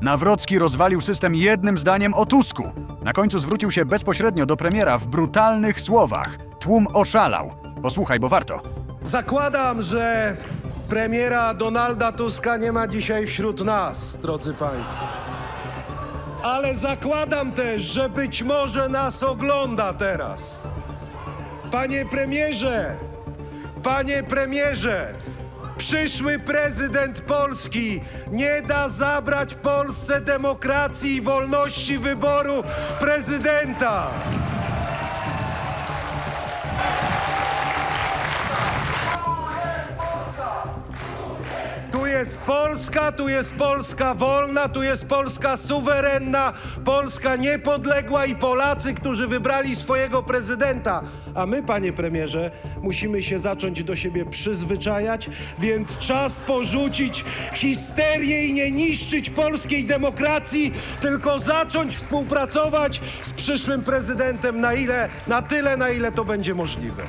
Nawrocki rozwalił system jednym zdaniem o Tusku. Na końcu zwrócił się bezpośrednio do premiera w brutalnych słowach. Tłum oszalał. Posłuchaj, bo warto. Zakładam, że premiera Donalda Tuska nie ma dzisiaj wśród nas, drodzy Państwo. Ale zakładam też, że być może nas ogląda teraz. Panie premierze, panie premierze, przyszły prezydent Polski nie da zabrać Polsce demokracji i wolności wyboru prezydenta. Jest Polska, tu jest Polska wolna, tu jest Polska suwerenna, Polska niepodległa i Polacy, którzy wybrali swojego prezydenta. A my, panie premierze, musimy się zacząć do siebie przyzwyczajać, więc czas porzucić histerię i nie niszczyć polskiej demokracji, tylko zacząć współpracować z przyszłym prezydentem na ile, na tyle, na ile to będzie możliwe.